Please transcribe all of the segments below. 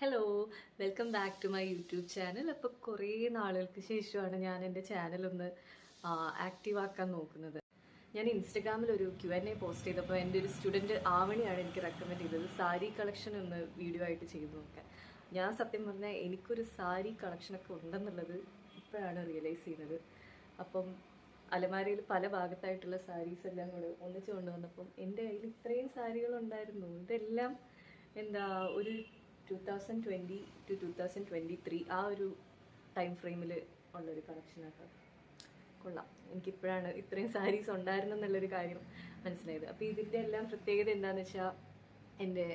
Hello welcome back to my YouTube channel അപ്പോൾ കുറേ നാളുകൾക്ക് ശേഷമാണ് ഞാൻ എന്റെ ചാനൽ ഒന്ന് ആക്റ്റീവ് ആക്കാൻ നോക്കുന്നത്. ഞാൻ ഇൻസ്റ്റഗ്രാമിൽ ഒരു ക്യു എൻ എ പോസ്റ്റ് ചെയ്തപ്പോൾ എന്റെ ഒരു സ്റ്റുഡന്റ് ആവണിയാണ് എനിക്ക് റെക്കമെൻഡ് ചെയ്തത്. സാരി കളക്ഷൻ ഒന്ന് വീഡിയോ ആയിട്ട് ചെയ്തു നോക്കാൻ. ഞാൻ സത്യം പറഞ്ഞാൽ എനിക്കൊരു സാരി കളക്ഷനൊക്കെ ഉണ്ടെന്നുള്ളത് ഇപ്പോഴാണ് റിയലൈസ് ചെയ്യുന്നത്. അപ്പം അലമാരയിൽ പല ഭാഗത്തായിട്ടുള്ള സാരീസ് എല്ലാം കൂടെ ഒന്നിച്ച് കൊണ്ടുവന്നപ്പം എന്റെ കയ്യിൽ ഇത്രയും സാരികളുണ്ടായിരുന്നു. ഇതെല്ലാം എന്താ ഒരു two thousand twenty two two thousand twenty three ആ ഒരു ടൈം ഫ്രെയിമിൽ ഉള്ളൊരു കളക്ഷനൊക്കെ കൊള്ളാം. എനിക്കിപ്പോഴാണ് ഇത്രയും സാരീസ് ഉണ്ടായിരുന്നു എന്നുള്ളൊരു കാര്യം മനസ്സിലായത്. അപ്പോൾ ഇതിന്റെ എല്ലാം പ്രത്യേകത എന്താണെന്ന് വെച്ചാൽ എന്റെ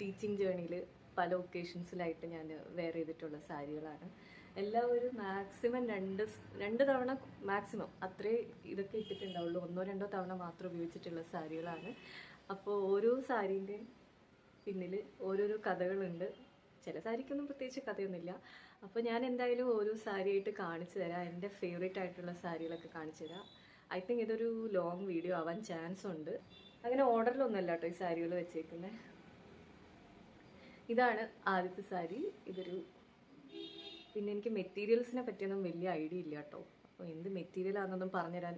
ടീച്ചിങ് ജേണിയിൽ പല ഒക്കേഷൻസിലായിട്ട് ഞാൻ വെയർ ചെയ്തിട്ടുള്ള സാരികളാണ്. എല്ലാം ഒരു മാക്സിമം രണ്ട് രണ്ട് തവണ മാക്സിമം അത്രേ ഇതൊക്കെ ഇട്ടിട്ടുണ്ടാവുള്ളൂ. ഒന്നോ രണ്ടോ തവണ മാത്രം ഉപയോഗിച്ചിട്ടുള്ള സാരികളാണ്. അപ്പോൾ ഓരോ സാരീന്റെയും പിന്നിൽ ഓരോരോ കഥകളുണ്ട്. ചില സാരിക്കൊന്നും പ്രത്യേകിച്ച് കഥയൊന്നുമില്ല. അപ്പോൾ ഞാൻ എന്തായാലും ഓരോ സാരിയായിട്ട് കാണിച്ചു തരാം. എന്റെ ഫേവറേറ്റ് ആയിട്ടുള്ള സാരികളൊക്കെ കാണിച്ചു തരാം. ഐ തിങ്ക് ഇതൊരു ലോങ് വീഡിയോ ആവാൻ ചാൻസ് ഉണ്ട്. അങ്ങനെ ഓർഡറിലൊന്നുമല്ല കേട്ടോ ഈ സാരികൾ വെച്ചേക്കുന്നത് ഇതാണ് ആദ്യത്തെ സാരി. ഇതൊരു പിന്നെ എനിക്ക് മെറ്റീരിയൽസിനെ പറ്റിയൊന്നും വലിയ ഐഡിയ ഇല്ല കേട്ടോ. അപ്പോൾ എന്ത് മെറ്റീരിയൽ ആണെന്നൊന്നും പറഞ്ഞുതരാൻ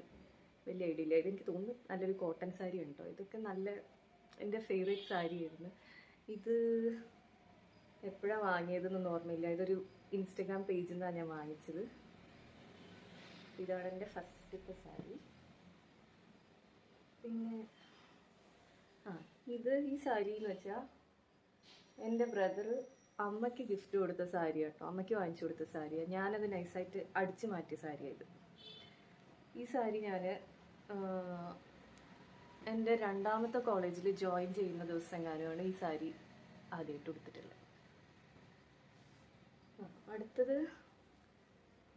വലിയ ഐഡിയ ഇല്ല. ഇതെനിക്ക് തോന്നുന്നു നല്ലൊരു കോട്ടൺ സാരി ഉണ്ടോ ഇതൊക്കെ നല്ല എന്റെ ഫേവറേറ്റ് സാരി ആയിരുന്നു ഇത് എപ്പോഴാണ് വാങ്ങിയതെന്നൊന്നും ഓർമ്മയില്ല. ഇതൊരു ഇൻസ്റ്റഗ്രാം പേജിൽ നിന്നാണ് ഞാൻ വാങ്ങിച്ചത്. ഇതാണ് എന്റെ ഫസ്റ്റത്തെ സാരി. പിന്നെ ആ ഇത് ഈ സാരി എന്ന് വെച്ചാൽ എന്റെ ബ്രദർ അമ്മയ്ക്ക് ഗിഫ്റ്റ് കൊടുത്ത സാരി കേട്ടോ അമ്മയ്ക്ക് വാങ്ങിച്ചു കൊടുത്ത സാരിയാണ് ഞാനത് നൈസായിട്ട് അടിച്ചു മാറ്റിയ സാരിയായത് ഈ സാരി ഞാൻ എന്റെ രണ്ടാമത്തെ കോളേജിൽ ജോയിൻ ചെയ്യുന്ന ദിവസം ഈ സാരി ആദ്യമായിട്ട് കൊടുത്തിട്ടുള്ളത് അടുത്തത്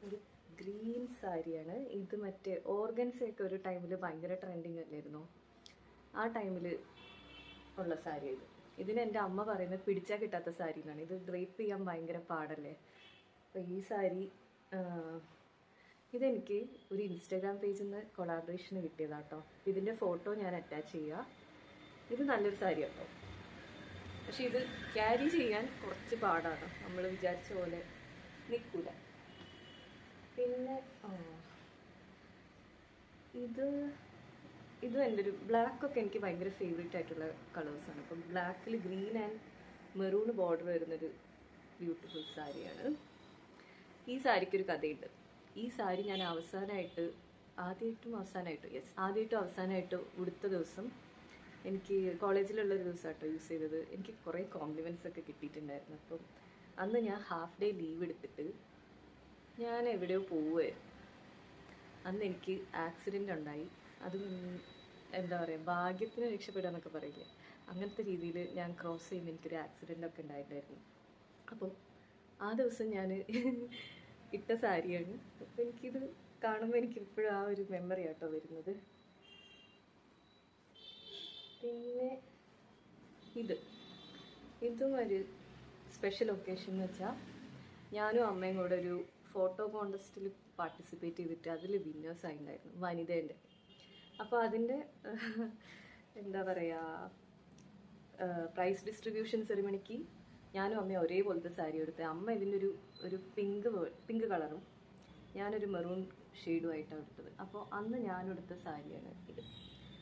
ഒരു ഗ്രീൻ സാരിയാണ്. ഇത് മറ്റേ ഓർഗൻസൊക്കെ ഒരു ടൈമിൽ ഭയങ്കര ട്രെൻഡിങ് അല്ലായിരുന്നു? ആ ടൈമിൽ ഉള്ള സാരി ഇത് ഇതിന് എന്റെ അമ്മ പറയുന്നത് പിടിച്ചാൽ കിട്ടാത്ത സാരി എന്നാണ്. ഇത് ഡ്രേപ്പ് ചെയ്യാൻ ഭയങ്കര പാടല്ലേ? അപ്പോൾ ഈ സാരി ഇതെനിക്ക് ഒരു ഇൻസ്റ്റാഗ്രാം പേജിൽ നിന്ന് കൊളാബറേഷന് കിട്ടിയതാട്ടോ. ഇതിന്റെ ഫോട്ടോ ഞാൻ അറ്റാച്ച് ചെയ്യുക ഇത് നല്ലൊരു സാരി കേട്ടോ പക്ഷെ ഇത് ക്യാരി ചെയ്യാൻ കുറച്ച് പാടാണ്. നമ്മൾ വിചാരിച്ച പോലെ നിൽക്കൂല പിന്നെ ഇത് ഇതും എന്റെ ഒരു ബ്ലാക്ക് ഒക്കെ എനിക്ക് ഭയങ്കര ഫേവറേറ്റ് ആയിട്ടുള്ള കളേഴ്സാണ് അപ്പം ബ്ലാക്കിൽ ഗ്രീൻ ആൻഡ് മെറൂൺ ബോർഡർ വരുന്നൊരു ബ്യൂട്ടിഫുൾ സാരിയാണ് ഈ സാരിക്കൊരു കഥയുണ്ട്. ഈ സാരി ഞാൻ അവസാനമായിട്ട് ആദ്യമായിട്ടും അവസാനമായിട്ടും യെസ് ആദ്യമായിട്ടും അവസാനമായിട്ട് ഉടുത്ത ദിവസം എനിക്ക് കോളേജിലുള്ള ഒരു ദിവസമായിട്ടോ യൂസ് ചെയ്തത്. എനിക്ക് കുറേ കോംപ്ലിമെന്റ്സ് ഒക്കെ കിട്ടിയിട്ടുണ്ടായിരുന്നു. അപ്പം അന്ന് ഞാൻ ഹാഫ് ഡേ ലീവ് എടുത്തിട്ട് ഞാൻ എവിടെയോ പോവുമായിരുന്നു അന്ന് എനിക്ക് ആക്സിഡന്റ് ഉണ്ടായി. അത് എന്താ പറയുക ഭാഗ്യത്തിന് രക്ഷപ്പെടുക എന്നൊക്കെ പറയില്ലേ? അങ്ങനത്തെ രീതിയിൽ ഞാൻ ക്രോസ് ചെയ്യുമ്പോൾ എനിക്കൊരു ആക്സിഡന്റ് ഒക്കെ ഉണ്ടായിട്ടുണ്ടായിരുന്നു. അപ്പം ആ ദിവസം ഞാൻ ഇട്ട സാരിയാണ്. അപ്പം എനിക്കിത് കാണുമ്പോൾ എനിക്ക് ഇപ്പോഴും ആ ഒരു മെമ്മറി ആട്ടോ വരുന്നത്. പിന്നെ ഇത്. ഇതും ഒരു സ്പെഷ്യൽ ഒക്കേഷൻ എന്ന് വെച്ചാൽ ഞാനും അമ്മയും കൂടെ ഒരു ഫോട്ടോ കോൺടെസ്റ്റിൽ പാർട്ടിസിപ്പേറ്റ് ചെയ്തിട്ട് അതിൽ വിന്നേഴ്സ് ആയിട്ടുണ്ടായിരുന്നു വനിതേന്റെ. അപ്പോൾ അതിന്റെ എന്താ പറയുക പ്രൈസ് ഡിസ്ട്രിബ്യൂഷൻ സെറിമണിക്ക് ഞാനും അമ്മയും ഒരേപോലത്തെ സാരി എടുത്ത് അമ്മ ഇതിന്റെ ഒരു ഒരു പിങ്ക് പിങ്ക് കളറും ഞാനൊരു മെറൂൺ ഷെയ്ഡും ആയിട്ടാണ് എടുത്തത്. അപ്പോൾ അന്ന് ഞാൻ എടുത്ത സാരിയാണ് ഇത്.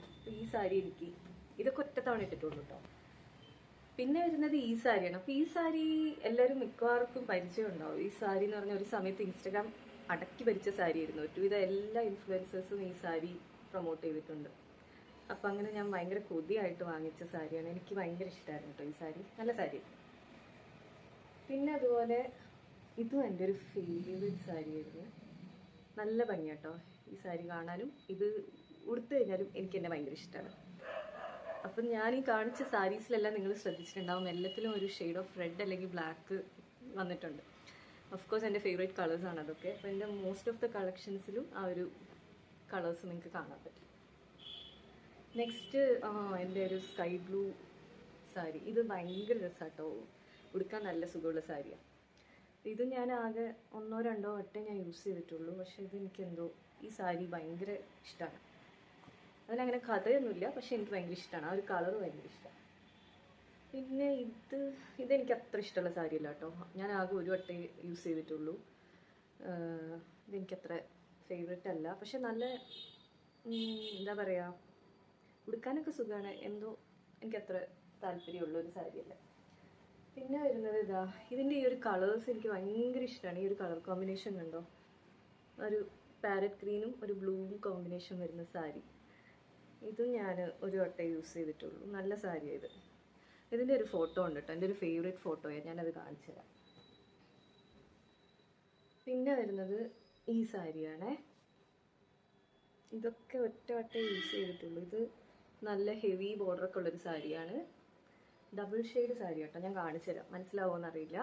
അപ്പോൾ ഈ സാരി എനിക്ക് ഇതൊക്കെ ഒറ്റത്തവണ ഇട്ടിട്ടുള്ളൂ കേട്ടോ പിന്നെ വരുന്നത് ഈ സാരിയാണ്. അപ്പോൾ ഈ സാരി എല്ലാവരും മിക്കവാർക്കും പരിചയം ഉണ്ടാവും. ഈ സാരി എന്ന് പറഞ്ഞാൽ ഒരു സമയത്ത് ഇൻസ്റ്റഗ്രാം അടക്കി ഭരിച്ച സാരിയായിരുന്നു. ഒരുവിധ എല്ലാ ഇൻഫ്ലുവൻസേഴ്സും ഈ സാരി പ്രൊമോട്ട് ചെയ്തിട്ടുണ്ട്. അപ്പം അങ്ങനെ ഞാൻ ഭയങ്കര കൊതിയായിട്ട് വാങ്ങിച്ച സാരിയാണ്. എനിക്ക് ഭയങ്കര ഇഷ്ടമായിരുന്നു കേട്ടോ ഈ സാരി. നല്ല സാരി പിന്നെ അതുപോലെ ഇതും എന്റെ ഒരു ഫേവറേറ്റ് സാരിയായിരുന്നു നല്ല ഭംഗിയാട്ടോ ഈ സാരി കാണാനും. ഇത് ഉടുത്തു കഴിഞ്ഞാലും എനിക്ക് എന്നെ ഭയങ്കര ഇഷ്ടമാണ് അപ്പം ഞാൻ ഈ കാണിച്ച സാരീസിലെല്ലാം നിങ്ങൾ ശ്രദ്ധിച്ചിട്ടുണ്ടാവും. എല്ലാത്തിലും ഒരു ഷെയ്ഡ് ഓഫ് റെഡ് അല്ലെങ്കിൽ ബ്ലാക്ക് വന്നിട്ടുണ്ട്. ഓഫ് കോഴ്സ് എന്റെ ഫേവറേറ്റ് കളേഴ്സാണ് അതൊക്കെ. അപ്പോൾ എന്റെ മോസ്റ്റ് ഓഫ് ദ കളക്ഷൻസിലും ആ ഒരു കളേഴ്സ് നിങ്ങൾക്ക് കാണാൻ പറ്റും. നെക്സ്റ്റ് എന്റെ ഒരു സ്കൈ ബ്ലൂ സാരി. ഇത് ഭയങ്കര രസമാട്ടോ ഉടുക്കാൻ നല്ല സുഖമുള്ള സാരിയാണ് ഇത് ഞാൻ ആകെ ഒന്നോ രണ്ടോ വട്ടേ ഞാൻ യൂസ് ചെയ്തിട്ടുള്ളൂ. പക്ഷെ ഇത് എനിക്കെന്തോ ഈ സാരി ഭയങ്കര ഇഷ്ടമാണ് അതിനങ്ങനെ കഥയൊന്നുമില്ല പക്ഷെ എനിക്ക് ഭയങ്കര ഇഷ്ടമാണ് ആ ഒരു കളർ ഭയങ്കര ഇഷ്ടമാണ് പിന്നെ ഇത് ഇതെനിക്ക് അത്ര ഇഷ്ടമുള്ള സാരിയല്ല കേട്ടോ. ഞാൻ ആകെ ഒരു വട്ടേ യൂസ് ചെയ്തിട്ടുള്ളൂ. ഇതെനിക്കത്ര ഫേവറേറ്റ് അല്ല. പക്ഷെ നല്ല എന്താ പറയുക ഉടുക്കാനൊക്കെ സുഖമാണ് എന്തോ എനിക്കത്ര താല്പര്യമുള്ള ഒരു സാരിയല്ല. പിന്നെ വരുന്നത് ഇതാ ഇതിന്റെ ഈ ഒരു കളേഴ്സ് എനിക്ക് ഭയങ്കര ഇഷ്ടമാണ് ഈ ഒരു കളർ കോമ്പിനേഷൻ കണ്ടോ? ഒരു പാരറ്റ് ഗ്രീനും ഒരു ബ്ലൂവും കോമ്പിനേഷൻ വരുന്ന സാരി. ഇതും ഞാൻ ഒരു വട്ടം യൂസ് ചെയ്തിട്ടുള്ളൂ. നല്ല സാരിയാണ് ഇത്. ഇതിന്റെ ഒരു ഫോട്ടോ ഉണ്ട് കേട്ടോ. എന്റെ ഒരു ഫേവറേറ്റ് ഫോട്ടോയാണ് ഞാനത് കാണിച്ചു തരാം. പിന്നെ വരുന്നത് ഈ സാരിയാണേ. ഇതൊക്കെ ഒറ്റ വട്ടം യൂസ് ചെയ്തിട്ടുള്ളൂ. ഇത് നല്ല ഹെവി ബോർഡറൊക്കെ ഉള്ളൊരു സാരിയാണ്. ഡബിൾ ഷെയ്ഡ് സാരി കേട്ടോ ഞാൻ കാണിച്ചു തരാം അറിയില്ല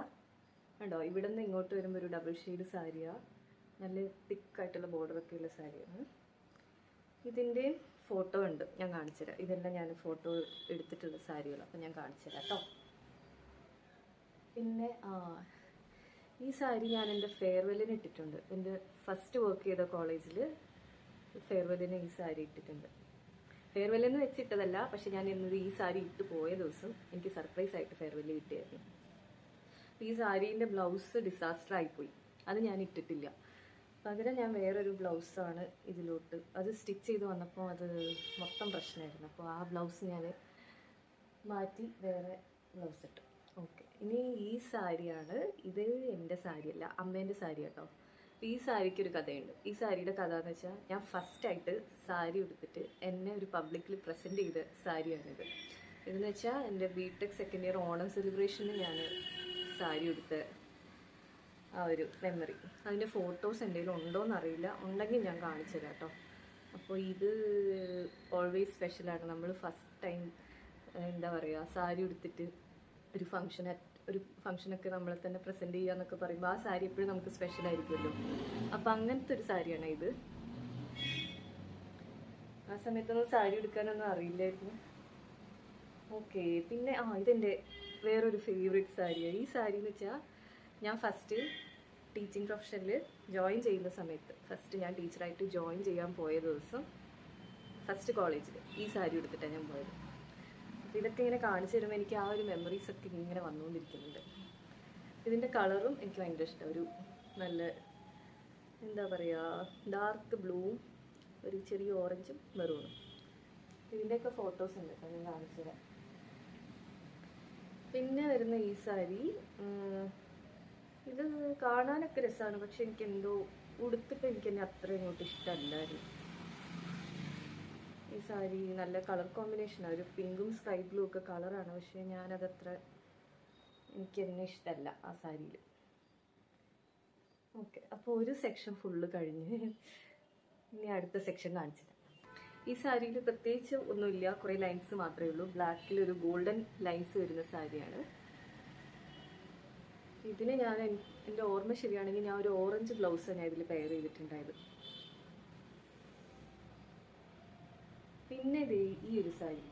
കണ്ടോ? ഇവിടെ നിന്ന് ഇങ്ങോട്ട് വരുമ്പോൾ ഒരു ഡബിൾ ഷെയ്ഡ് സാരിയാണ് നല്ല തിക്കായിട്ടുള്ള ബോർഡറൊക്കെ ഉള്ള സാരിയാണ് ഇതിന്റെ ഫോട്ടോ ഉണ്ട്. ഞാൻ കാണിച്ചു തരാം ഇതെല്ലാം ഞാൻ ഫോട്ടോ എടുത്തിട്ടുള്ള സാരികൾ അപ്പം ഞാൻ കാണിച്ചു തരാം കേട്ടോ പിന്നെ ഈ സാരി ഞാൻ എന്റെ ഫെയർവെല്ലിന് ഇട്ടിട്ടുണ്ട്. എന്റെ ഫസ്റ്റ് വർക്ക് ചെയ്ത കോളേജിൽ ഫെയർവെല്ലിന് ഈ സാരി ഇട്ടിട്ടുണ്ട്. ഫെയർവെല്ലെന്ന് വെച്ചിട്ടതല്ല പക്ഷെ ഞാൻ ഇന്നത് ഈ സാരി ഇട്ട് പോയ ദിവസം എനിക്ക് സർപ്രൈസ് ആയിട്ട് ഫെയർവെല്ല് കിട്ടിയായിരുന്നു. ഈ സാരീന്റെ ബ്ലൗസ് ഡിസാസ്റ്റർ ആയിപ്പോയി. അത് ഞാൻ ഇട്ടിട്ടില്ല. പകരം ഞാൻ വേറൊരു ബ്ലൗസാണ് ഇതിലോട്ട് അത് സ്റ്റിച്ച് ചെയ്ത് വന്നപ്പോൾ അത് മൊത്തം പ്രശ്നമായിരുന്നു. അപ്പോൾ ആ ബ്ലൗസ് ഞാൻ മാറ്റി വേറെ ബ്ലൗസ് ഇട്ടു. ഓക്കെ. ഇനി ഈ സാരിയാണ് ഇത് എന്റെ സാരിയല്ല അമ്മേന്റെ സാരി കേട്ടോ ഈ സാരിക്ക് ഒരു കഥയുണ്ട്. ഈ സാരിയുടെ കഥ എന്ന് വെച്ചാൽ ഞാൻ ഫസ്റ്റ് ആയിട്ട് സാരി ഉടുത്തിട്ട് എന്നെ ഒരു പബ്ലിക്കിൽ പ്രസന്റ് ചെയ്ത സാരിയാണിത്. ഇതെന്ന് വെച്ചാൽ എന്റെ B tech second year Onam സെലിബ്രേഷന് ഞാൻ സാരി ഉടുത്ത ആ ഒരു മെമ്മറി അതിന്റെ ഫോട്ടോസ് എന്തെങ്കിലും ഉണ്ടോയെന്ന് അറിയില്ല. ഉണ്ടെങ്കിൽ ഞാൻ കാണിച്ചു തരാം കേട്ടോ അപ്പോൾ ഇത് ഓൾവേസ് സ്പെഷ്യലാണ് നമ്മൾ ഫസ്റ്റ് ടൈം എന്താ പറയുക സാരി ഉടുത്തിട്ട് ഒരു ഫംഗ്ഷൻ ഒരു ഫംഗ്ഷനൊക്കെ നമ്മളെ തന്നെ പ്രസന്റ് ചെയ്യുക എന്നൊക്കെ പറയുമ്പോൾ ആ സാരി എപ്പോഴും നമുക്ക് സ്പെഷ്യൽ ആയിരിക്കുമല്ലോ. അപ്പം അങ്ങനത്തെ ഒരു സാരിയാണ് ഇത്? ആ സമയത്തൊന്നും സാരി എടുക്കാനൊന്നും അറിയില്ലായിരുന്നു. ഓക്കെ പിന്നെ ആ ഇതെന്റെ വേറൊരു ഫേവറേറ്റ് സാരിയാണ് ഈ സാരി എന്ന് വെച്ചാൽ ഞാൻ ഫസ്റ്റ് ടീച്ചിങ് പ്രൊഫഷനിൽ ജോയിൻ ചെയ്യുന്ന സമയത്ത് ഫസ്റ്റ് ഞാൻ ടീച്ചറായിട്ട് ജോയിൻ ചെയ്യാൻ പോയ ദിവസം ഫസ്റ്റ് കോളേജിൽ ഈ സാരി എടുത്തിട്ടാണ് ഞാൻ പോയത്. അപ്പോൾ ഇതൊക്കെ ഇങ്ങനെ കാണിച്ചു തരുമ്പോൾ എനിക്ക് ആ ഒരു മെമ്മറീസ് ഒക്കെ ഇങ്ങനെ വന്നുകൊണ്ടിരിക്കുന്നുണ്ട്. ഇതിന്റെ കളറും എനിക്ക് ഭയങ്കര ഇഷ്ടം. ഒരു നല്ല എന്താ പറയുക ഡാർക്ക് ബ്ലൂവും ഒരു ചെറിയ ഓറഞ്ചും മെറൂണും ഇതിന്റെയൊക്കെ ഫോട്ടോസ് ഉണ്ട് കേട്ടോ ഞാൻ കാണിച്ചു തരാം. പിന്നെ വരുന്ന ഈ സാരി ഇത് കാണാനൊക്കെ രസമാണ് പക്ഷെ എനിക്ക് എന്തോ ഉടുത്തിട്ട് എനിക്ക് എന്നെ അത്ര ഇങ്ങോട്ട് ഇഷ്ടമല്ലായിരുന്നു. ഈ സാരി നല്ല കളർ കോമ്പിനേഷനാണ് ഒരു പിങ്കും സ്കൈ ബ്ലൂ ഒക്കെ കളറാണ് പക്ഷേ ഞാനതത്ര എനിക്ക് എന്നെ ഇഷ്ടമല്ല ആ സാരിയിൽ ഓക്കെ. അപ്പോൾ ഒരു സെക്ഷൻ ഫുള്ള് കഴിഞ്ഞ് ഇനി അടുത്ത സെക്ഷൻ കാണിച്ചു ഈ സാരിയിൽ പ്രത്യേകിച്ച് ഒന്നുമില്ല. കുറേ ലൈൻസ് മാത്രമേ ഉള്ളൂ. ബ്ലാക്കിൽ ഒരു ഗോൾഡൻ ലൈൻസ് വരുന്ന സാരിയാണ്. ഇതിന് ഞാൻ എൻ- എന്റെ ഓർമ്മ ശരിയാണെങ്കിൽ ഞാൻ ഒരു ഓറഞ്ച് ബ്ലൗസ് ഞാൻ ഇതിൽ പെയർ ചെയ്തിട്ടുണ്ടായത്. പിന്നെ ദേ ഈ ഒരു സാരി.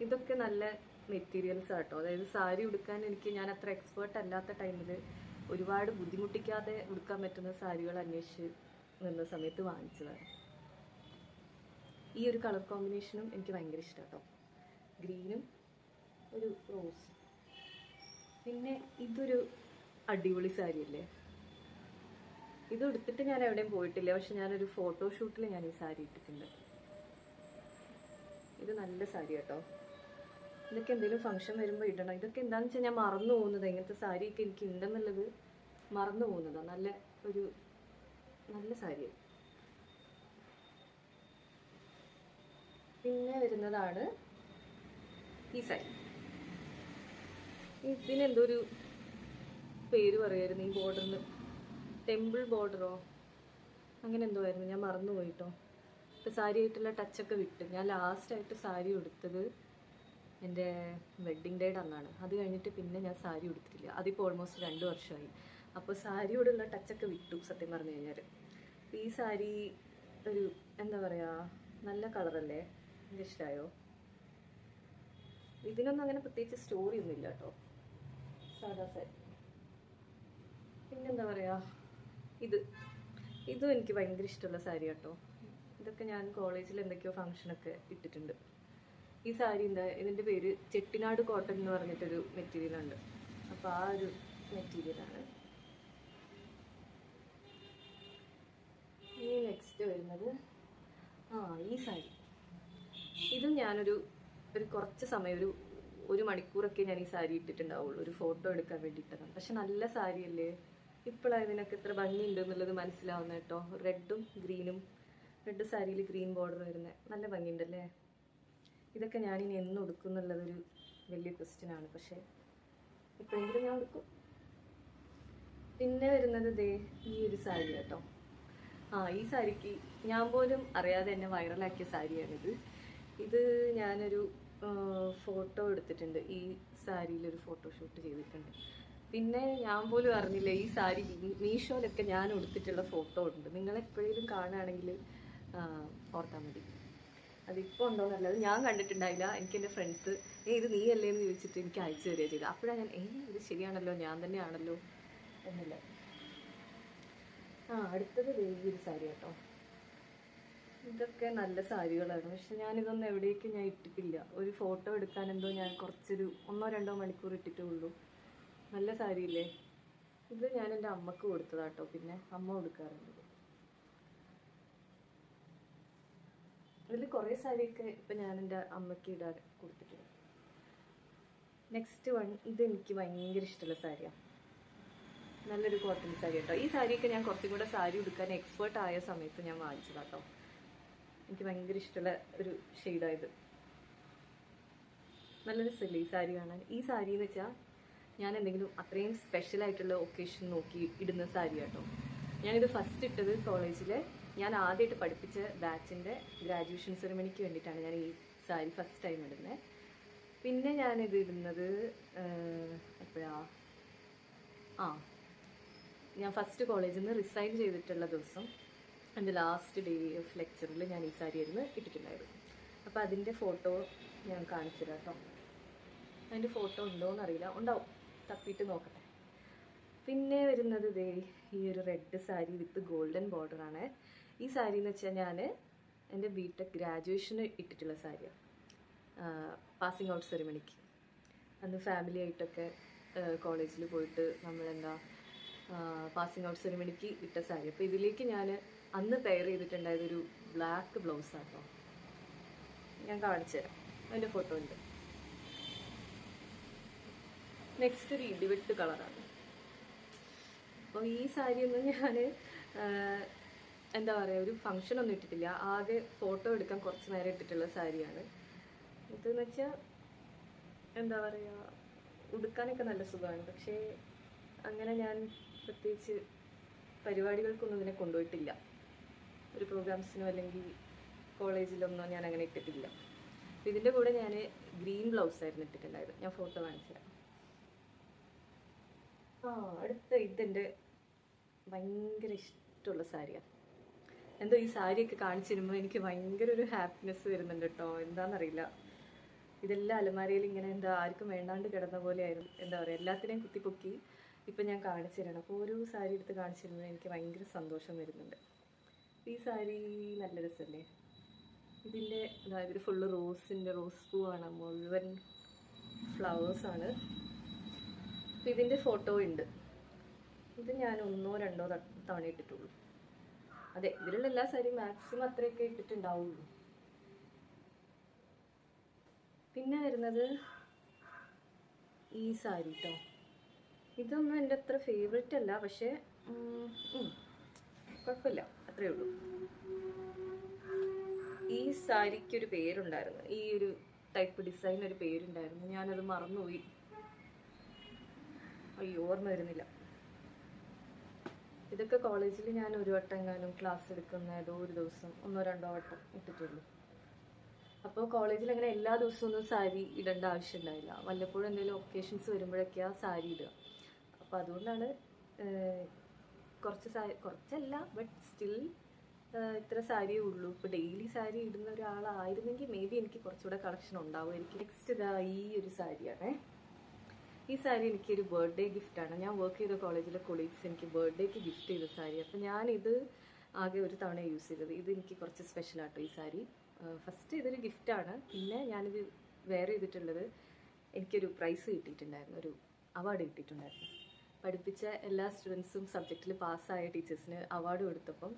ഇതൊക്കെ നല്ല മെറ്റീരിയൽസ് ആട്ടോ. അതായത് സാരി ഉടുക്കാൻ എനിക്ക് ഞാൻ അത്ര എക്സ്പേർട്ട് അല്ലാത്ത ടൈമിൽ ഒരുപാട് ബുദ്ധിമുട്ടിക്കാതെ ഉടുക്കാൻ പറ്റുന്ന സാരികൾ അന്വേഷിച്ച് നിന്ന സമയത്ത് വാങ്ങിച്ചതാണ്. ഈ ഒരു കളർ കോമ്പിനേഷനും എനിക്ക് ഭയങ്കര ഇഷ്ടമാട്ടോ ഗ്രീനും ഒരു റോസ് പിന്നെ ഇതൊരു അടിപൊളി സാരി അല്ലേ ഇത് ഉടുത്തിട്ട് ഞാൻ എവിടെയും പോയിട്ടില്ല. പക്ഷെ ഞാനൊരു ഫോട്ടോഷൂട്ടിൽ ഞാൻ ഈ സാരി ഇട്ടിട്ടുണ്ട്. ഇത് നല്ല സാരി കേട്ടോ. ഇതൊക്കെ എന്തെങ്കിലും ഫംഗ്ഷൻ വരുമ്പോൾ ഇടണം. ഇതൊക്കെ എന്താണെന്ന് വെച്ചാൽ ഞാൻ മറന്നു പോകുന്നത്. ഇങ്ങനത്തെ സാരിയൊക്കെ എനിക്ക് ഉണ്ടെന്നുള്ളത് മറന്നു പോകുന്നതാണ് നല്ല ഒരു നല്ല സാരി. പിന്നെ വരുന്നതാണ് ഈ സാരി. ഇതിനെന്തോ ഒരു പേര് പറയായിരുന്നു. ഈ ബോർഡറിന് ടെമ്പിൾ ബോർഡറോ അങ്ങനെ എന്തോ ആയിരുന്നു. ഞാൻ മറന്നു ഇപ്പം സാരി ആയിട്ടുള്ള ടച്ചൊക്കെ വിട്ട്. ഞാൻ ലാസ്റ്റായിട്ട് സാരി ഉടുത്തത് എന്റെ വെഡ്ഡിങ് ഡേയുടെ അന്നാണ്. അത് കഴിഞ്ഞിട്ട് പിന്നെ ഞാൻ സാരി ഉടുത്തിട്ടില്ല. അതിപ്പോൾ ഓൾമോസ്റ്റ് രണ്ട് വർഷമായി. അപ്പോൾ സാരിയോടുള്ള ടച്ചൊക്കെ വിട്ടു സത്യം പറഞ്ഞു കഴിഞ്ഞാൽ ഈ സാരി ഒരു എന്താ പറയുക നല്ല കളറല്ലേ എനിക്ക് ഇഷ്ടമായോ ഇതിനൊന്നും അങ്ങനെ പ്രത്യേകിച്ച് സ്റ്റോറി ഒന്നും ഇല്ല കേട്ടോ സാധാ സാരി. പിന്നെന്താ പറയുക ഇത്. ഇതും എനിക്ക് ഭയങ്കര ഇഷ്ടമുള്ള സാരി കേട്ടോ ഇതൊക്കെ ഞാൻ കോളേജിൽ എന്തൊക്കെയോ ഫംഗ്ഷനൊക്കെ ഇട്ടിട്ടുണ്ട്. ഈ സാരി എന്താ ഇതിന്റെ പേര് ചെട്ടിനാട് കോട്ടൺ എന്ന് പറഞ്ഞിട്ടൊരു മെറ്റീരിയൽ ഉണ്ട്. അപ്പോൾ ആ ഒരു മെറ്റീരിയലാണ് ഇനി നെക്സ്റ്റ് വരുന്നത് ആ ഈ സാരി. ഇതും ഞാനൊരു ഒരു കുറച്ച് സമയം ഒരു ഒരു മണിക്കൂറൊക്കെ ഞാൻ ഈ സാരി ഇട്ടിട്ടുണ്ടാവുള്ളൂ. ഒരു ഫോട്ടോ എടുക്കാൻ വേണ്ടിയിട്ടതാണ് പക്ഷെ നല്ല സാരിയല്ലേ? ഇപ്പോഴാണ് ഇതിനൊക്കെ എത്ര ഭംഗിയുണ്ട് എന്നുള്ളത് മനസ്സിലാവുന്ന കേട്ടോ. റെഡും ഗ്രീനും റെഡ് സാരിയിൽ ഗ്രീൻ ബോർഡർ വരുന്നത് നല്ല ഭംഗിയുണ്ടല്ലേ? ഇതൊക്കെ ഞാനിനി എന്ന് ഉടുക്കും എന്നുള്ളതൊരു വലിയ ക്വസ്റ്റ്യൻ ആണ്. പക്ഷേ എപ്പോഴെങ്കിലും ഞാൻ ഉടുക്കും പിന്നെ വരുന്നത് ദേ ഈ ഒരു സാരി കേട്ടോ. ആ ഈ സാരിക്ക് ഞാൻ പോലും അറിയാതെ എന്നെ വൈറലാക്കിയ സാരിയാണിത്. ഇത് ഞാനൊരു ഫോട്ടോ എടുത്തിട്ടുണ്ട്. ഈ സാരിയിൽ ഒരു ഫോട്ടോഷൂട്ട് ചെയ്തിട്ടുണ്ട്. പിന്നെ ഞാൻ പോലും അറിഞ്ഞില്ല ഈ സാരി മീഷോയിലൊക്കെ ഞാൻ ഉടുത്തിട്ടുള്ള ഫോട്ടോ ഉണ്ട്. നിങ്ങൾ എപ്പോഴെങ്കിലും കാണുകയാണെങ്കിൽ ഓർത്താൽ മതി. അതിപ്പോൾ ഉണ്ടോയെന്നല്ല അത് ഞാൻ കണ്ടിട്ടുണ്ടായില്ല. എനിക്ക് എന്റെ ഫ്രണ്ട്സ് ഏ ഇത് നീ അല്ലേ എന്ന് ചോദിച്ചിട്ട് എനിക്ക് അയച്ചു തരിക ചെയ്തത്. അപ്പോഴാണ് ഞാൻ ഏ ഇത് ശരിയാണല്ലോ ഞാൻ തന്നെയാണല്ലോ. എന്നില്ല. ആ അടുത്തത് ഒരു സാരി കേട്ടോ. ഇതൊക്കെ നല്ല സാരികളാണ് പക്ഷെ ഞാനിതൊന്നും എവിടേക്കും ഞാൻ ഇട്ടിട്ടില്ല. ഒരു ഫോട്ടോ എടുക്കാൻ എന്തോ ഞാൻ കുറച്ചൊരു ഒന്നോ രണ്ടോ മണിക്കൂർ ഇട്ടിട്ടേ ഉള്ളൂ. നല്ല സാരിയില്ലേ? ഇത് ഞാൻ എന്റെ അമ്മയ്ക്ക് കൊടുത്തതാട്ടോ. പിന്നെ അമ്മ കൊടുക്കാറുണ്ട്. ഇതിൽ കുറേ സാരിയൊക്കെ ഇപ്പം ഞാൻ എന്റെ അമ്മയ്ക്ക് ഇടാൻ കൊടുത്തിട്ടുണ്ട്. നെക്സ്റ്റ് വൺ ഇത് എനിക്ക് ഭയങ്കര ഇഷ്ടമുള്ള സാരിയാണ് നല്ലൊരു കോട്ടൺ സാരി കേട്ടോ. ഈ സാരിയൊക്കെ ഞാൻ കുറച്ചും കൂടെ സാരി ഉടുക്കാൻ എക്സ്പേർട്ട് ആയ സമയത്ത് ഞാൻ വാങ്ങിച്ചതാട്ടോ എനിക്ക് ഭയങ്കര ഇഷ്ടമുള്ള ഒരു ഷെയ്ഡായത് നല്ല രസമല്ലേ ഈ സാരി കാണാൻ. ഈ സാരി എന്ന് വെച്ചാൽ ഞാൻ എന്തെങ്കിലും അത്രയും സ്പെഷ്യൽ ആയിട്ടുള്ള ഒക്കേഷൻ നോക്കി ഇടുന്ന സാരി കേട്ടോ. ഞാനിത് ഫസ്റ്റ് ഇട്ടത് കോളേജിൽ ഞാൻ ആദ്യമായിട്ട് പഠിപ്പിച്ച ബാച്ചിന്റെ ഗ്രാജുവേഷൻ സെറിമണിക്ക് വേണ്ടിയിട്ടാണ് ഞാൻ ഈ സാരി ഫസ്റ്റ് ടൈം ഇടുന്നത് പിന്നെ ഞാനിത് ഇടുന്നത് എപ്പോഴാ? ആ ഞാൻ ഫസ്റ്റ് കോളേജിൽ നിന്ന് റിസൈൻ ചെയ്തിട്ടുള്ള ദിവസം എന്റെ ലാസ്റ്റ് ഡേ ഓഫ് ലെക്ചറിൽ ഞാൻ ഈ സാരി ആയിരുന്നു ഇട്ടിട്ടുണ്ടായിരുന്നു അപ്പോൾ അതിന്റെ ഫോട്ടോ ഞാൻ കാണിച്ചു തരാം കേട്ടോ അതിന്റെ ഫോട്ടോ ഉണ്ടോയെന്ന് അറിയില്ല ഉണ്ടാവും. തപ്പിയിട്ട് നോക്കട്ടെ. പിന്നെ വരുന്നത് ദേ ഈ ഒരു red sari with golden border ആണ്. ഈ സാരി എന്ന് വെച്ചാൽ ഞാൻ എന്റെ ബി ടെക് ഗ്രാജുവേഷന് ഇട്ടിട്ടുള്ള സാരിയാണ് പാസിംഗ് ഔട്ട് സെറിമണിക്ക് അന്ന് ഫാമിലി ആയിട്ടൊക്കെ കോളേജിൽ പോയിട്ട് നമ്മളെന്താ പാസിംഗ് ഔട്ട് സെറിമണിക്ക് ഇട്ട സാരി. അപ്പോൾ ഇതിലേക്ക് ഞാൻ അന്ന് പെയർ ചെയ്തിട്ടുണ്ടായത് ഒരു ബ്ലാക്ക് ബ്ലൗസ് ആട്ടോ ഞാൻ കാണിച്ചു തരാം. അതിന്റെ ഫോട്ടോ ഉണ്ട്. നെക്സ്റ്റ് ഒരു ഇടിവെട്ട് കളറാണ് അപ്പോൾ ഈ സാരി ഒന്നും ഞാൻ എന്താ പറയുക ഒരു ഫങ്ഷൻ ഒന്നും ഇട്ടിട്ടില്ല. ആകെ ഫോട്ടോ എടുക്കാൻ കുറച്ച് നേരം ഇട്ടിട്ടുള്ള സാരിയാണ് ഇതെന്ന് വെച്ചാൽ എന്താ പറയുക ഉടുക്കാനൊക്കെ നല്ല സുഖമാണ്. പക്ഷേ അങ്ങനെ ഞാൻ പ്രത്യേകിച്ച് പരിപാടികൾക്കൊന്നും ഇതിനെ കൊണ്ടുപോയിട്ടില്ല. ഒരു പ്രോഗ്രാംസിനോ അല്ലെങ്കിൽ കോളേജിലൊന്നോ ഞാൻ അങ്ങനെ ഇട്ടിട്ടില്ല. അപ്പോൾ ഇതിന്റെ കൂടെ ഞാൻ ഗ്രീൻ ബ്ലൗസ് ആയിരുന്നു ഇട്ടിട്ടുണ്ടായത്. ഞാൻ ഫോട്ടോ കാണിച്ചു ആ അടുത്ത ഇതെന്റെ ഭയങ്കര ഇഷ്ടമുള്ള സാരിയാണ് എന്തോ ഈ സാരിയൊക്കെ കാണിച്ചു തരുമ്പോൾ എനിക്ക് ഭയങ്കര ഒരു ഹാപ്പിനെസ് വരുന്നുണ്ട് കേട്ടോ എന്താണെന്നറിയില്ല ഇതെല്ലാം അലമാരയിൽ ഇങ്ങനെ എന്താ ആർക്കും വേണ്ടാണ്ട് കിടന്ന പോലെ ആയിരുന്നു എന്താ പറയുക എല്ലാത്തിനെയും കുത്തിപ്പൊക്കി ഇപ്പം ഞാൻ കാണിച്ചു തരണം അപ്പോൾ ഒരു സാരി എടുത്ത് കാണിച്ചു തരുമ്പോൾ എനിക്ക് ഭയങ്കര സന്തോഷം വരുന്നുണ്ട്. ഈ സാരി നല്ല രസമല്ലേ ഇതിന്റെ അതായത് ഫുള്ള് റോസിന്റെ റോസ് പൂവാണ്. മുഴുവൻ ഫ്ലവേഴ്സാണ് ഇതിന്റെ ഫോട്ടോ ഉണ്ട്. ഇത് ഞാൻ ഒന്നോ രണ്ടോ തവണ ഇട്ടിട്ടുള്ളൂ. അതെ ഇതിലുള്ള എല്ലാ സാരിയും മാക്സിമം അത്രയൊക്കെ ഇട്ടിട്ടുണ്ടാവുള്ളൂ. പിന്നെ വരുന്നത് ഈ സാരി കേട്ടോ ഇതൊന്നും എന്റെ അത്ര ഫേവറേറ്റ് അല്ല പക്ഷേ കുഴപ്പമില്ല അത്രയേ ഉള്ളൂ. ഈ സാരിക്ക് ഒരു പേരുണ്ടായിരുന്നു ഈ ഒരു ടൈപ്പ് ഡിസൈൻ ഒരു പേരുണ്ടായിരുന്നു ഞാനത് മറന്നുപോയി. അയ്യോ ഓർമ്മ വരുന്നില്ല. ഇതൊക്കെ കോളേജിൽ ഞാൻ ഒരു വട്ടം എങ്ങാനും ക്ലാസ് എടുക്കുന്ന ഏതോ ഒരു ദിവസം ഒന്നോ രണ്ടോ വട്ടം ഇട്ടിട്ടുള്ളൂ. അപ്പോൾ കോളേജിൽ അങ്ങനെ എല്ലാ ദിവസവും ഒന്നും സാരി ഇടേണ്ട ആവശ്യമുണ്ടായില്ല വല്ലപ്പോഴും എന്തെങ്കിലും ഒക്കേഷൻസ് വരുമ്പോഴൊക്കെയാണ് സാരി ഇടുക. അപ്പോൾ അതുകൊണ്ടാണ് കുറച്ച് സാരി കുറച്ചല്ല ബട്ട് സ്റ്റിൽ ഇത്ര സാരിയേ ഉള്ളൂ. ഇപ്പോൾ ഡെയിലി സാരി ഇടുന്ന ഒരാളായിരുന്നെങ്കിൽ മേ ബി എനിക്ക് കുറച്ചുകൂടെ കളക്ഷൻ ഉണ്ടാവുമായിരിക്കും നെക്സ്റ്റ് ഇതാ ഈ ഒരു സാരിയാണേ. ഈ സാരി എനിക്കൊരു ബർത്ത്ഡേ ഗിഫ്റ്റാണ് ഞാൻ വർക്ക് ചെയ്ത കോളേജിലെ കൊളീഗ്സ് എനിക്ക് ബർത്ത്ഡേക്ക് ഗിഫ്റ്റ് ചെയ്ത സാരി. അപ്പം ഞാനിത് ആകെ ഒരു തവണ യൂസ് ചെയ്തത്. ഇത് എനിക്ക് കുറച്ച് സ്പെഷ്യൽ ആട്ടോ ഈ സാരി. ഫസ്റ്റ് ഇതൊരു ഗിഫ്റ്റാണ് പിന്നെ ഞാനിത് വെയർ ചെയ്തിട്ടുള്ളത് എനിക്കൊരു പ്രൈസ് കിട്ടിയിട്ടുണ്ടായിരുന്നു. ഒരു അവാർഡ് കിട്ടിയിട്ടുണ്ടായിരുന്നു. പഠിപ്പിച്ച എല്ലാ സ്റ്റുഡൻസും സബ്ജക്റ്റിൽ പാസ്സായ ടീച്ചേഴ്സിന് അവാർഡ് കൊടുത്തപ്പം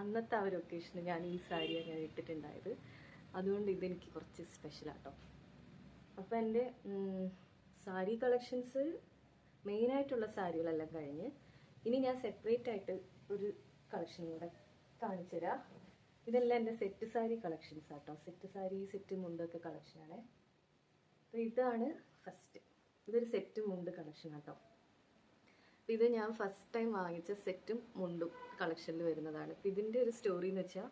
അന്നത്തെ ആ ഒരു ഒക്കേഷന് ഞാൻ ഈ സാരിയാണ് ഞാൻ ഇട്ടിട്ടുണ്ടായത്. അതുകൊണ്ട് ഇതെനിക്ക് കുറച്ച് സ്പെഷ്യലാട്ടോ അപ്പോൾ എന്റെ സാരി കളക്ഷൻസ് മെയിനായിട്ടുള്ള സാരികളെല്ലാം കഴിഞ്ഞ് ഇനി ഞാൻ സെപ്പറേറ്റ് ആയിട്ട് ഒരു കളക്ഷൻ കൂടെ കാണിച്ചു തരാം ഇതെല്ലാം എന്റെ സെറ്റ് സാരി കളക്ഷൻസ് ആട്ടോ. സെറ്റ് സാരി സെറ്റ് മുണ്ടൊക്കെ കളക്ഷനാണ് അപ്പോൾ ഇതാണ് ഫസ്റ്റ് ഇതൊരു സെറ്റ് മുണ്ട് കളക്ഷൻ ആട്ടോ. അപ്പോൾ ഇത് ഞാൻ ഫസ്റ്റ് ടൈം വാങ്ങിച്ച സെറ്റും മുണ്ടും കളക്ഷനിൽ വരുന്നതാണ്. അപ്പം ഇതിന്റെ ഒരു സ്റ്റോറി എന്ന് വെച്ചാൽ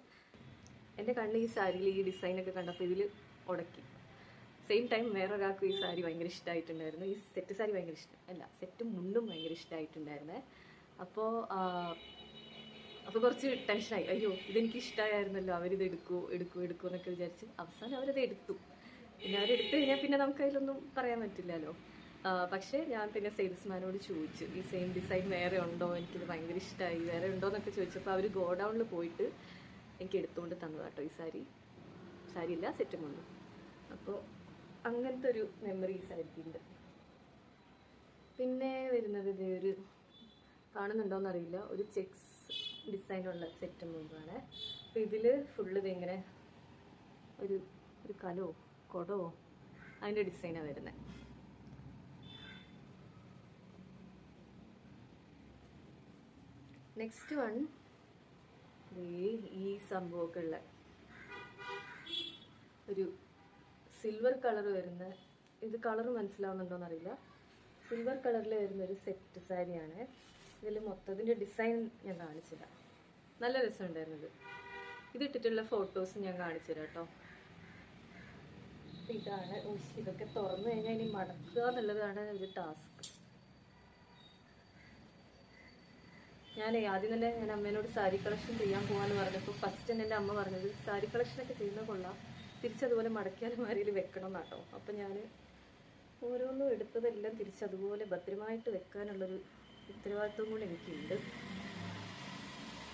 എന്റെ കണ്ണിൽ ഈ സാരിയിൽ ഈ ഡിസൈനൊക്കെ കണ്ടപ്പോൾ ഇതിൽ ഉടക്കി. സെയിം ടൈം വേറൊരാൾക്ക് ഈ സാരി ഭയങ്കര ഇഷ്ടമായിട്ടുണ്ടായിരുന്നു ഈ സെറ്റ് സാരി ഭയങ്കര ഇഷ്ടം അല്ല സെറ്റും മുണ്ടും ഭയങ്കര ഇഷ്ടമായിട്ടുണ്ടായിരുന്നേ അപ്പോൾ അപ്പോൾ കുറച്ച് ടെൻഷനായി അയ്യോ ഇതെനിക്ക് ഇഷ്ടമായിരുന്നല്ലോ അവരിത് എടുക്കൂ എടുക്കൂ എടുക്കൂ എന്നൊക്കെ വിചാരിച്ച് അവസാനം അവരത് എടുത്തു. പിന്നെ അവരെടുത്ത് കഴിഞ്ഞാൽ പിന്നെ നമുക്ക് അതിലൊന്നും പറയാൻ പറ്റില്ലല്ലോ. പക്ഷേ ഞാൻ പിന്നെ സെയിൽസ്മാനോട് ചോദിച്ചു ഈ സെയിം ഡിസൈൻ വേറെ ഉണ്ടോ? എനിക്കിത് ഭയങ്കര ഇഷ്ടമായി വേറെ ഉണ്ടോ? എന്നൊക്കെ ചോദിച്ചപ്പോൾ അവർ ഗോഡൗണിൽ പോയിട്ട് എനിക്ക് എടുത്തുകൊണ്ട് തന്നു കേട്ടോ ഈ സാരി. സാരിയില്ല സെറ്റും കൊണ്ടു അപ്പോൾ അങ്ങനത്തെ ഒരു മെമ്മറീസ് ആയിട്ടുണ്ട്. പിന്നെ വരുന്നത് ഇതേ ഒരു കാണുന്നുണ്ടോന്ന് അറിയില്ല ഒരു ചെക്സ് ഡിസൈനുള്ള സെറ്റ് മുമ്പാണ്. അപ്പോൾ ഇതിൽ ഫുള്ള് ഇതിങ്ങനെ ഒരു ഒരു കലോ കൊടോ അതിന്റെ ഡിസൈനാണ് വരുന്നത് നെക്സ്റ്റ് വൺ ഈ സംഭവമൊക്കെ ഉള്ള ഒരു സിൽവർ കളർ വരുന്ന ഇത് കളർ മനസ്സിലാവുന്നുണ്ടോന്ന് അറിയില്ല സിൽവർ കളറിൽ വരുന്ന ഒരു സെറ്റ് സാരിയാണ് ഇതിൽ മൊത്തത്തിന്റെ ഡിസൈൻ ഞാൻ കാണിച്ചില്ല നല്ല രസമുണ്ടായിരുന്നു ഇത് ഇതിട്ടിട്ടുള്ള ഫോട്ടോസ് ഞാൻ കാണിച്ചു തരാം കേട്ടോ ഇതാണ് ഇതൊക്കെ തുറന്നു കഴിഞ്ഞാൽ ഇനി മടക്കുക എന്നുള്ളതാണ് ഒരു ടാസ്ക് ഞാൻ ആദ്യം തന്നെ ഞാൻ അമ്മേനോട് സാരി കളക്ഷൻ ചെയ്യാൻ പോവാന്ന് പറഞ്ഞപ്പോൾ ഫസ്റ്റ് തന്നെ എന്റെ അമ്മ പറഞ്ഞത് സാരി കളക്ഷനൊക്കെ ചെയ്യുന്നത് കൊള്ളാം. തിരിച്ചതുപോലെ മടക്കിയാലുമാരിയിൽ വെക്കണം എന്നാട്ടോ അപ്പം ഞാൻ ഓരോന്നും എടുത്തതെല്ലാം തിരിച്ചതുപോലെ ഭദ്രമായിട്ട് വെക്കാനുള്ളൊരു ഉത്തരവാദിത്വം കൂടെ എനിക്കുണ്ട്.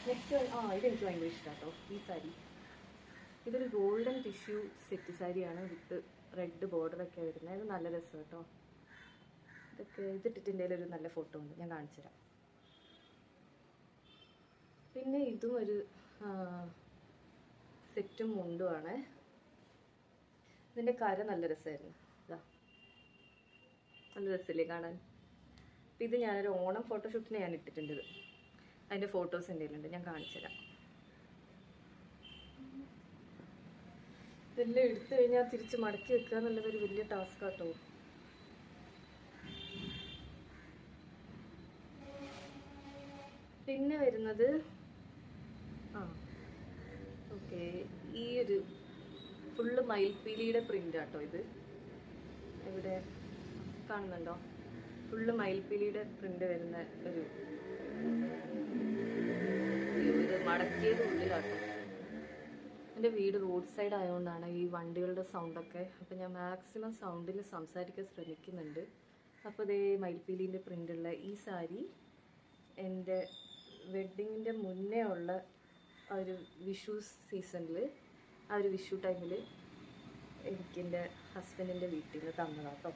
നെക്സ്റ്റ് ആ ഇതെനിക്ക് ഭയങ്കര ഇഷ്ടമാട്ടോ ഈ സാരി. ഇതൊരു ഗോൾഡൻ ടിഷ്യൂ സെറ്റ് സാരിയാണ് വിത്ത് റെഡ് ബോർഡറൊക്കെ വരുന്നത്. ഇത് നല്ല രസം കേട്ടോ ഇതൊക്കെ ഇതിട്ടിട്ട് ഒരു നല്ല ഫോട്ടോ ഉണ്ട്. ഞാൻ കാണിച്ചു തരാം പിന്നെ ഇതും ഒരു സെറ്റും മുണ്ടുമാണ് ഇതിന്റെ കര നല്ല രസമായിരുന്നു. ഇതാ നല്ല രസമില്ലേ കാണാൻ. അപ്പം ഇത് ഞാനൊരു ഓണം ഫോട്ടോഷൂട്ടിന് ഞാൻ ഇട്ടിട്ടുണ്ട് ഇത്. അതിന്റെ ഫോട്ടോസ് എന്റെ ഞാൻ കാണിച്ചുതരാം ഇതെല്ലാം എടുത്തു കഴിഞ്ഞാൽ തിരിച്ച് മടക്കി വെക്കുക എന്നുള്ളത് ഒരു വലിയ ടാസ്ക് ആട്ടോ. പിന്നെ വരുന്നത് ആ ഓക്കെ ഈ ഒരു ഫുള്ള് മയിൽപ്പീലിയുടെ പ്രിന്റ് ആട്ടോ ഇത്. ഇവിടെ കാണുന്നുണ്ടോ? ഫുള്ള് മയിൽപ്പീലിയുടെ പ്രിന്റ് വരുന്ന ഒരു ഇത് മടക്കിയത് ഉള്ളിലാട്ടോ. എന്റെ വീട് റോഡ് സൈഡ് ആയതുകൊണ്ടാണ് ഈ വണ്ടികളുടെ സൗണ്ടൊക്കെ അപ്പം ഞാൻ മാക്സിമം സൗണ്ടിൽ സംസാരിക്കാൻ ശ്രമിക്കുന്നുണ്ട്. അപ്പോൾ ഇതേ മയിൽപ്പീലിന്റെ പ്രിന്റുള്ള ഈ സാരി എന്റെ വെഡ്ഡിങ്ങിന്റെ മുന്നേ ഉള്ള ഒരു വിഷു സീസണിൽ ആ ഒരു വിഷു ടൈമിൽ എനിക്ക് എന്റെ ഹസ്ബൻഡിന്റെ വീട്ടിൽ നിന്ന് തന്നതാട്ടോ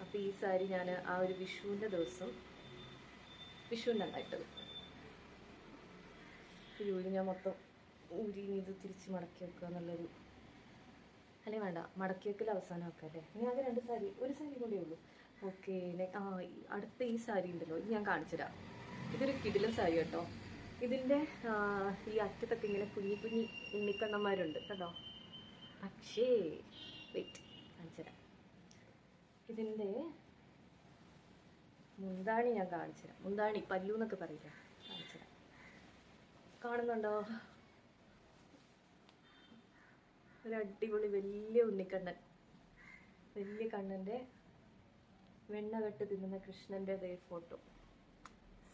അപ്പോൾ ഈ സാരി ഞാൻ ആ ഒരു വിഷുവിന്റെ ദിവസം വിഷുവിന്റെ ഉണ്ടായിട്ടത് യൂരി ഞാൻ മൊത്തം ഊരി ഇത് തിരിച്ച് മടക്കി വെക്കുക എന്നുള്ളൊരു അല്ലേ വേണ്ട മടക്കി വെക്കൽ അവസാനം വെക്കാം അല്ലേ? ഇനി ആകെ രണ്ട് സാരി ഒരു സാരി കൂടെ ഉള്ളൂ. ഓക്കെ ആ അടുത്ത ഈ സാരി ഉണ്ടല്ലോ ഇത് ഞാൻ കാണിച്ചു തരാം ഇതൊരു കിടിലൻ സാരി കേട്ടോ. ഇതിന്റെ ആ, ഈ അറ്റത്തൊക്കെ ഇങ്ങനെ കുഞ്ഞി കുഞ്ഞി ഉണ്ണിക്കണ്ണന്മാരുണ്ട് കേട്ടോ പക്ഷേ വെയിറ്റ് കാണിച്ചുതരാം ഇതിന്റെ മുന്താണി ഞാൻ കാണിച്ചുതരാം മുന്താണി പല്ലു എന്നൊക്കെ പറയില്ല? കാണിച്ചുതരാം കാണുന്നുണ്ടോ? ഒരു അടിപൊളി വലിയ ഉണ്ണിക്കണ്ണൻ. വലിയ കണ്ണന്റെ വെണ്ണ കെട്ട് തിന്നുന്ന കൃഷ്ണന്റെ അതേ ഫോട്ടോ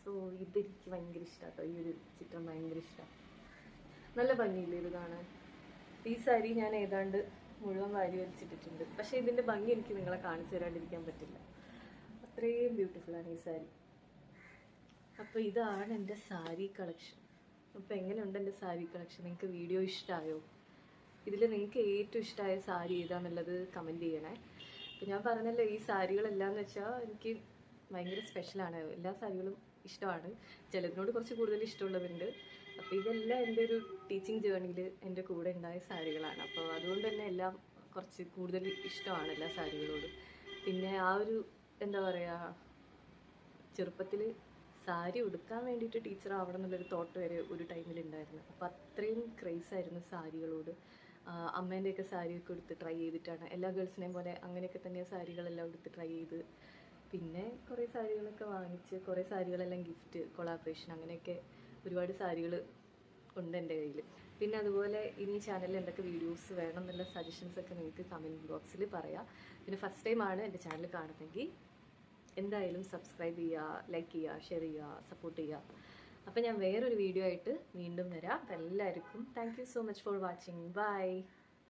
സോ ഇതെനിക്ക് ഭയങ്കര ഇഷ്ടമാട്ടോ ഈ ഒരു ചിത്രം ഭയങ്കര ഇഷ്ടമാണ് നല്ല ഭംഗിയില്ലേ ഇത് കാണാൻ? ഈ സാരി ഞാൻ ഏതാണ്ട് മുഴുവൻ വാരി വലിച്ചിട്ടിട്ടുണ്ട്. പക്ഷേ ഇതിന്റെ ഭംഗി എനിക്ക് നിങ്ങളെ കാണിച്ചു തരാണ്ടിരിക്കാൻ പറ്റില്ല. അത്രയും ബ്യൂട്ടിഫുള്ളാണ് ഈ സാരി. അപ്പോൾ ഇതാണ് എന്റെ സാരി കളക്ഷൻ. അപ്പോൾ എങ്ങനെയുണ്ട് എന്റെ സാരി കളക്ഷൻ? നിങ്ങൾക്ക് വീഡിയോ ഇഷ്ടമായോ ഇതിൽ നിങ്ങൾക്ക് ഏറ്റവും ഇഷ്ടമായ സാരി ഏതാന്നുള്ളത് കമന്റ് ചെയ്യണേ. അപ്പം ഞാൻ പറഞ്ഞല്ലോ ഈ സാരികളെല്ലാം എന്ന് വെച്ചാൽ എനിക്ക് ഭയങ്കര സ്പെഷ്യലാണ് എല്ലാ സാരികളും ഇഷ്ടമാണ്. ചിലതിനോട് കുറച്ച് കൂടുതൽ ഇഷ്ടമുള്ളവരുണ്ട്. അപ്പോൾ ഇതെല്ലാം എന്റെ ഒരു ടീച്ചിങ് ജേർണിയിൽ എന്റെ കൂടെ ഉണ്ടായ സാരികളാണ്. അപ്പോൾ അതുകൊണ്ട് തന്നെ എല്ലാം കുറച്ച് കൂടുതൽ ഇഷ്ടമാണ് എല്ലാ സാരികളോടും. പിന്നെ ആ ഒരു എന്താ പറയുക ചെറുപ്പത്തിൽ സാരി ഉടുക്കാൻ വേണ്ടിയിട്ട് ടീച്ചർ ആവണം എന്നുള്ളൊരു തോട്ട് വരെ ഒരു ടൈമിൽ ഉണ്ടായിരുന്നു. അപ്പോൾ അത്രയും ക്രേസ് ആയിരുന്നു സാരികളോട്. അമ്മേന്റെയൊക്കെ സാരിയൊക്കെ എടുത്ത് ട്രൈ ചെയ്തിട്ടാണ്. എല്ലാ ഗേൾസിനെയും പോലെ അങ്ങനെയൊക്കെ തന്നെ സാരികളെല്ലാം എടുത്ത് ട്രൈ ചെയ്ത് പിന്നെ കുറേ സാരികളൊക്കെ വാങ്ങിച്ച് കുറേ സാരികളെല്ലാം ഗിഫ്റ്റ് കൊളാബറേഷൻ അങ്ങനെയൊക്കെ ഒരുപാട് സാരികൾ ഉണ്ട് എന്റെ കയ്യിൽ പിന്നെ അതുപോലെ ഇനി ചാനലിൽ എന്തൊക്കെ വീഡിയോസ് വേണം എന്നുള്ള സജഷൻസ് ഒക്കെ നിങ്ങൾക്ക് കമന്റ് ബോക്സിൽ പറയാം. പിന്നെ ഫസ്റ്റ് ആണ് എന്റെ ചാനൽ കാണുന്നതെങ്കിൽ എന്തായാലും സബ്സ്ക്രൈബ് ചെയ്യുക ലൈക്ക് ചെയ്യുക ഷെയർ ചെയ്യുക സപ്പോർട്ട് ചെയ്യുക. അപ്പം ഞാൻ വേറൊരു വീഡിയോ ആയിട്ട് വീണ്ടും വരാം. എല്ലാവർക്കും thank so much for watching bye